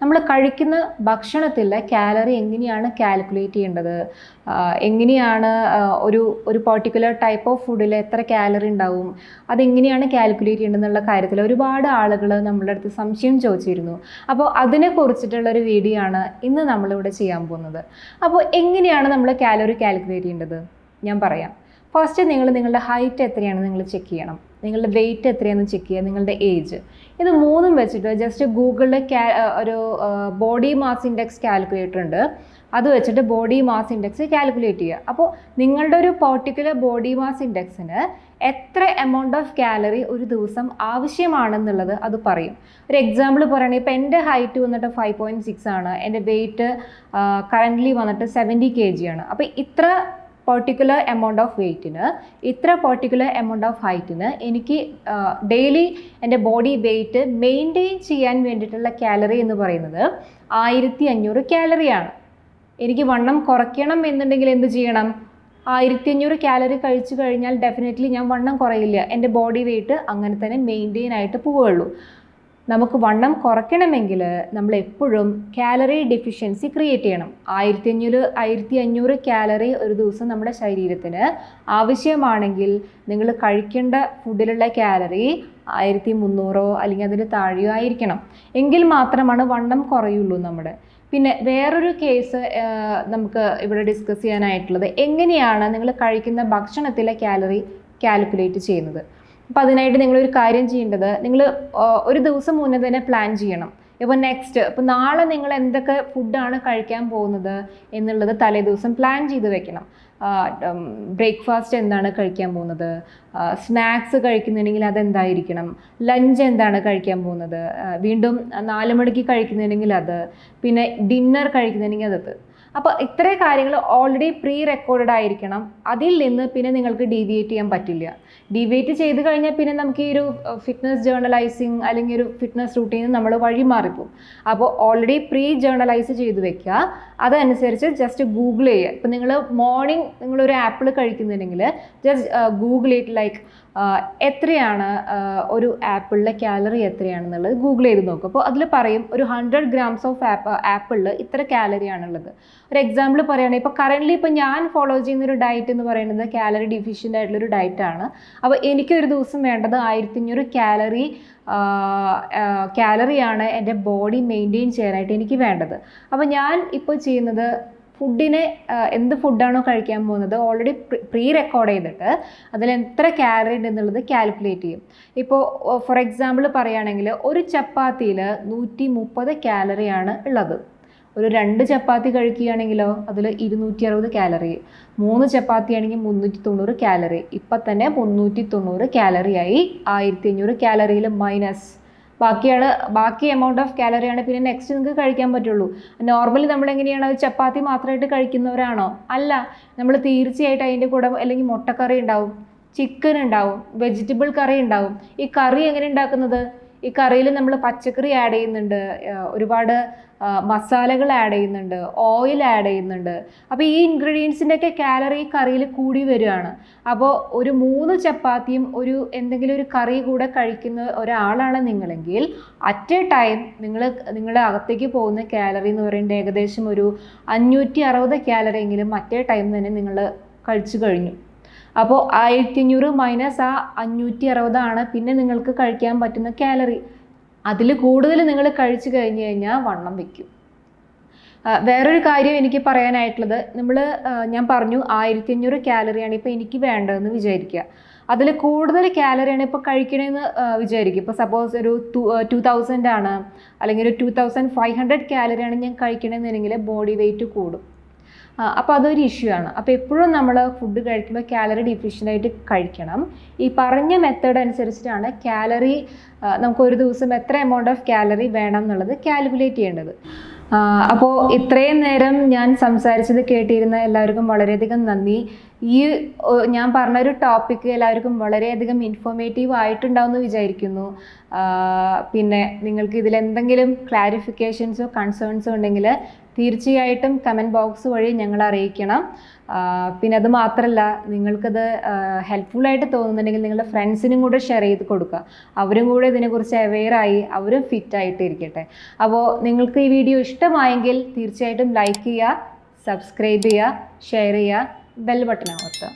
നമ്മൾ കഴിക്കുന്ന ഭക്ഷണത്തിലെ കാലറി എങ്ങനെയാണ് കാൽക്കുലേറ്റ് ചെയ്യേണ്ടത്? എങ്ങനെയാണ് ഒരു ഒരു പർട്ടിക്കുലർ ടൈപ്പ് ഓഫ് ഫുഡിൽ എത്ര കാലറി ഉണ്ടാവും? അതെങ്ങനെയാണ് കാൽക്കുലേറ്റ് ചെയ്യേണ്ടതെന്നുള്ള കാര്യത്തിൽ ഒരുപാട് ആളുകൾ നമ്മളുടെ അടുത്ത് സംശയം ചോദിച്ചിരുന്നു. അപ്പോൾ അതിനെ ഒരു വീഡിയോ ആണ് ഇന്ന് നമ്മളിവിടെ ചെയ്യാൻ പോകുന്നത്. അപ്പോൾ എങ്ങനെയാണ് നമ്മൾ കാലറി കാൽക്കുലേറ്റ് ചെയ്യേണ്ടത്? ഞാൻ പറയാം. ഫസ്റ്റ് നിങ്ങൾ നിങ്ങളുടെ ഹൈറ്റ് എത്രയാണ് നിങ്ങൾ ചെക്ക് ചെയ്യണം. നിങ്ങളുടെ വെയിറ്റ് എത്രയാണെന്ന് ചെക്ക് ചെയ്യുക നിങ്ങളുടെ ഏജ് ഇത് മൂന്നും വെച്ചിട്ട് ജസ്റ്റ് ഗൂഗിളിൽ ഒരു ബോഡി മാസ് ഇൻഡെക്സ് കാൽക്കുലേറ്റർ ഉണ്ട്. അത് വെച്ചിട്ട് ബോഡി മാസ് ഇൻഡെക്സ് കാൽക്കുലേറ്റ് ചെയ്യുക. അപ്പോൾ നിങ്ങളുടെ ഒരു പർട്ടിക്കുലർ ബോഡി മാസ് ഇൻഡെക്സിന് എത്ര എമൗണ്ട് ഓഫ് കാലറി ഒരു ദിവസം ആവശ്യമാണെന്നുള്ളത് അത് പറയും. ഒരു എക്സാമ്പിൾ പറയുകയാണെങ്കിൽ ഇപ്പോൾ എന്റെ ഹൈറ്റ് വന്നിട്ട് ഫൈവ് പോയിന്റ് സിക്സ് ആണ്. എന്റെ വെയിറ്റ് കറന്റ്ലി വന്നിട്ട് സെവന്റി കെ ജി ആണ്. അപ്പോൾ ഇത്ര പർട്ടിക്കുലർ എമൗണ്ട് ഓഫ് വെയ്റ്റിന് ഇത്ര പെർട്ടിക്കുലർ എമൗണ്ട് ഓഫ് ഹൈറ്റിന് എനിക്ക് ഡെയിലി എന്റെ ബോഡി വെയ്റ്റ് മെയിന്റെയിൻ ചെയ്യാൻ വേണ്ടിയിട്ടുള്ള കാലറി എന്ന് പറയുന്നത് ആയിരത്തി അഞ്ഞൂറ് കാലറിയാണ് എനിക്ക് വണ്ണം കുറയ്ക്കണം എന്നുണ്ടെങ്കിൽ എന്ത് ചെയ്യണം? ആയിരത്തി അഞ്ഞൂറ് കാലറി കഴിച്ചു കഴിഞ്ഞാൽ ഡെഫിനറ്റ്ലി ഞാൻ വണ്ണം കുറയില്ല. എന്റെ ബോഡി വെയ്റ്റ് അങ്ങനെ തന്നെ മെയിന്റെയിൻ ആയിട്ട് പോവുകയുള്ളൂ. നമുക്ക് വണ്ണം കുറയ്ക്കണമെങ്കിൽ നമ്മൾ എപ്പോഴും കാലറി ഡെഫിഷ്യൻസി ക്രിയേറ്റ് ചെയ്യണം. ആയിരത്തി അഞ്ഞൂറ് ആയിരത്തി അഞ്ഞൂറ് കാലറി ഒരു ദിവസം നമ്മുടെ ശരീരത്തിന് ആവശ്യമാണെങ്കിൽ നിങ്ങൾ കഴിക്കേണ്ട ഫുഡിലുള്ള കാലറി ആയിരത്തി മുന്നൂറോ അല്ലെങ്കിൽ അതിന് താഴെയോ ആയിരിക്കണം. എങ്കിൽ മാത്രമാണ് വണ്ണം കുറയുള്ളൂ നമ്മുടെ. പിന്നെ വേറൊരു കേസ് നമുക്ക് ഇവിടെ ഡിസ്കസ് ചെയ്യാനായിട്ടുള്ളത് എങ്ങനെയാണ് നിങ്ങൾ കഴിക്കുന്ന ഭക്ഷണത്തിലെ കാലറി കാൽക്കുലേറ്റ് ചെയ്യുന്നത്? അപ്പോൾ അതിനായിട്ട് നിങ്ങളൊരു കാര്യം ചെയ്യേണ്ടത് നിങ്ങൾ ഒരു ദിവസം മുന്നേ തന്നെ പ്ലാൻ ചെയ്യണം. ഇപ്പോൾ നെക്സ്റ്റ് ഇപ്പോൾ നാളെ നിങ്ങൾ എന്തൊക്കെ ഫുഡാണ് കഴിക്കാൻ പോകുന്നത് എന്നുള്ളത് തലേ ദിവസം പ്ലാൻ ചെയ്ത് വെക്കണം. ബ്രേക്ക്ഫാസ്റ്റ് എന്താണ് കഴിക്കാൻ പോകുന്നത്? സ്നാക്സ് കഴിക്കുന്നുണ്ടെങ്കിൽ അതെന്തായിരിക്കണം? ലഞ്ച് എന്താണ് കഴിക്കാൻ പോകുന്നത്? വീണ്ടും നാല് മണിക്ക് കഴിക്കുന്നുണ്ടെങ്കിൽ അത് പിന്നെ ഡിന്നർ കഴിക്കുന്നുണ്ടെങ്കിൽ അത് അപ്പോൾ ഇത്രയും കാര്യങ്ങൾ ഓൾറെഡി പ്രീ റെക്കോർഡ് ആയിരിക്കണം. അതിൽ നിന്ന് പിന്നെ നിങ്ങൾക്ക് ഡീവിയേറ്റ് ചെയ്യാൻ പറ്റില്ല. ഡീവിയേറ്റ് ചെയ്ത് കഴിഞ്ഞാൽ പിന്നെ നമുക്ക് ഈ ഒരു ഫിറ്റ്നസ് ജേർണലൈസിങ് അല്ലെങ്കിൽ ഒരു ഫിറ്റ്നസ് റൂട്ടീൻ നമ്മൾ വഴി മാറിപ്പോകും അപ്പോൾ ഓൾറെഡി പ്രീ ജേർണലൈസ് ചെയ്ത് വെക്കുക. അതനുസരിച്ച് ജസ്റ്റ് ഗൂഗിൾ ചെയ്യുക. ഇപ്പം നിങ്ങൾ മോർണിംഗ് നിങ്ങളൊരു ആപ്പിൾ കഴിക്കുന്നുണ്ടെങ്കിൽ ജസ്റ്റ് ഗൂഗിൾ ഇറ്റ് ലൈക്ക് എത്രയാണ് ഒരു ആപ്പിളിലെ കാലറി എത്രയാണെന്നുള്ളത് ഗൂഗിൾ ചെയ്ത് നോക്കും അപ്പോൾ അതിൽ പറയും ഒരു ഹൺഡ്രഡ് ഗ്രാംസ് ഓഫ് ആപ്പ് ആപ്പിളിൽ ഇത്ര കാലറിയാണുള്ളത് ഒരു എക്സാമ്പിൾ പറയുകയാണെങ്കിൽ ഇപ്പോൾ കറന്റ്ലി ഇപ്പോൾ ഞാൻ ഫോളോ ചെയ്യുന്ന ഒരു ഡയറ്റ് എന്ന് പറയുന്നത് കാലറി ഡിഫിഷ്യന്റ് ആയിട്ടുള്ള ഒരു ഡയറ്റാണ് അപ്പോൾ എനിക്ക് ഒരു ദിവസം വേണ്ടത് ആയിരത്തി അഞ്ഞൂറ് കാലറി കാലറിയാണ് എന്റെ ബോഡി മെയിന്റെയിൻ ചെയ്യാനായിട്ട് എനിക്ക് വേണ്ടത്. അപ്പോൾ ഞാൻ ഇപ്പോൾ ചെയ്യുന്നത് ഫുഡിനെ എന്ത് ഫുഡാണോ കഴിക്കാൻ പോകുന്നത് ഓൾറെഡി പ്രീ റെക്കോർഡ് ചെയ്തിട്ട് അതിൽ എത്ര കാലറി ഉണ്ട് എന്നുള്ളത് കാൽക്കുലേറ്റ് ചെയ്യും. ഇപ്പോൾ ഫോർ എക്സാമ്പിൾ പറയുകയാണെങ്കിൽ ഒരു ചപ്പാത്തിയിൽ നൂറ്റി മുപ്പത് കാലറിയാണ് ഉള്ളത്. ഒരു രണ്ട് ചപ്പാത്തി കഴിക്കുകയാണെങ്കിലോ അതിൽ ഇരുന്നൂറ്റി അറുപത് കാലറി മൂന്ന് ചപ്പാത്തി ആണെങ്കിൽ മുന്നൂറ്റി തൊണ്ണൂറ് കാലറി ഇപ്പം തന്നെ മുന്നൂറ്റി തൊണ്ണൂറ് കാലറിയായി ആയിരത്തി അഞ്ഞൂറ് കാലറിയിൽ മൈനസ് ബാക്കിയാണ് ബാക്കി എമൗണ്ട് ഓഫ് കാലറിയാണ് പിന്നെ നെക്സ്റ്റ് നിങ്ങൾക്ക് കഴിക്കാൻ പറ്റുള്ളൂ. നോർമലി നമ്മൾ എങ്ങനെയാണ് അത് ചപ്പാത്തി മാത്രമായിട്ട് കഴിക്കുന്നവരാണോ? അല്ല നമ്മൾ തീർച്ചയായിട്ടും അതിന്റെ കൂടെ അല്ലെങ്കിൽ മുട്ടക്കറി ഉണ്ടാവും ചിക്കൻ ഉണ്ടാവും വെജിറ്റബിൾ കറി ഉണ്ടാവും. ഈ കറി എങ്ങനെ ഉണ്ടാക്കുന്നത്? ഈ കറിയിൽ നമ്മൾ പച്ചക്കറി ആഡ് ചെയ്യുന്നുണ്ട് ഒരുപാട് മസാലകൾ ആഡ് ചെയ്യുന്നുണ്ട് ഓയിൽ ആഡ് ചെയ്യുന്നുണ്ട്. അപ്പോൾ ഈ ഇൻഗ്രീഡിയൻസിന്റെയൊക്കെ കാലറി കറിയിൽ കൂടി വരികയാണ്. അപ്പോൾ ഒരു മൂന്ന് ചപ്പാത്തിയും ഒരു എന്തെങ്കിലും ഒരു കറി കൂടെ കഴിക്കുന്ന ഒരാളാണ് നിങ്ങളെങ്കിൽ അറ്റ് എ ടൈം നിങ്ങൾ നിങ്ങളുടെ അകത്തേക്ക് പോകുന്ന കാലറി എന്ന് പറയുന്നത് ഏകദേശം ഒരു അഞ്ഞൂറ്റി അറുപത് കാലറി എങ്കിലും മറ്റേ ടൈം തന്നെ നിങ്ങൾ കഴിച്ചു കഴിഞ്ഞു. അപ്പോൾ ആയിരത്തി അഞ്ഞൂറ് മൈനസ് ആ അഞ്ഞൂറ്റി അറുപതാണ് പിന്നെ നിങ്ങൾക്ക് കഴിക്കാൻ പറ്റുന്ന കാലറി അതിൽ കൂടുതൽ നിങ്ങൾ കഴിച്ചു കഴിഞ്ഞു കഴിഞ്ഞാൽ വണ്ണം വെക്കും. വേറൊരു കാര്യം എനിക്ക് പറയാനായിട്ടുള്ളത്. നമ്മൾ ഞാൻ പറഞ്ഞു ആയിരത്തി അഞ്ഞൂറ് കാലറിയാണ് ഇപ്പോൾ എനിക്ക് വേണ്ടതെന്ന് വിചാരിക്കുക. അതിൽ കൂടുതൽ കാലറിയാണ് ഇപ്പോൾ കഴിക്കണമെന്ന് വിചാരിക്കും ഇപ്പോൾ സപ്പോസ് ഒരു ടു ടു തൗസൻഡ് ആണ്. അല്ലെങ്കിൽ ഒരു ടു തൗസൻഡ് ഫൈവ് ഹൺഡ്രഡ് കാലറിയാണ് ഞാൻ കഴിക്കണമെന്നുണ്ടെങ്കിൽ ബോഡി വെയിറ്റ് കൂടും. അപ്പോൾ അതൊരു ഇഷ്യൂ ആണ്. അപ്പോൾ എപ്പോഴും നമ്മൾ ഫുഡ് കഴിക്കുമ്പോൾ കാലറി ഡെഫിഷ്യന്റ് ആയിട്ട് കഴിക്കണം. ഈ പറഞ്ഞ മെത്തേഡ് അനുസരിച്ചിട്ടാണ് കാലറി നമുക്ക് ഒരു ദിവസം എത്ര എമൗണ്ട് ഓഫ് കാലറി വേണം എന്നുള്ളത് കാൽക്കുലേറ്റ് ചെയ്യേണ്ടത്. അപ്പോൾ ഇത്രയും നേരം ഞാൻ സംസാരിച്ചത് കേട്ടിരുന്ന എല്ലാവർക്കും വളരെയധികം നന്ദി. ഈ ഞാൻ പറഞ്ഞ ഒരു ടോപ്പിക്ക് എല്ലാവർക്കും വളരെയധികം ഇൻഫോർമേറ്റീവ് ആയിട്ടുണ്ടാവുമെന്ന് വിചാരിക്കുന്നു. ആ, പിന്നെ നിങ്ങൾക്ക് ഇതിൽ എന്തെങ്കിലും ക്ലാരിഫിക്കേഷൻസോ കൺസേൺസോ ഉണ്ടെങ്കിൽ തീർച്ചയായിട്ടും കമന്റ് ബോക്സ് വഴി ഞങ്ങൾ അറിയിക്കണം. പിന്നെ അത് മാത്രമല്ല നിങ്ങൾക്കത് ഹെൽപ്ഫുള്ളായിട്ട് തോന്നുന്നുണ്ടെങ്കിൽ നിങ്ങളുടെ ഫ്രണ്ട്സിനും കൂടെ ഷെയർ ചെയ്ത് കൊടുക്കുക. അവരും കൂടെ ഇതിനെക്കുറിച്ച് അവെയറായി അവരും ഫിറ്റായിട്ട് ഇരിക്കട്ടെ. അപ്പോൾ നിങ്ങൾക്ക് ഈ വീഡിയോ ഇഷ്ടമായെങ്കിൽ തീർച്ചയായിട്ടും ലൈക്ക് ചെയ്യുക സബ്സ്ക്രൈബ് ചെയ്യുക ഷെയർ ചെയ്യുക. బెల్ బటನ್ అమర్తాం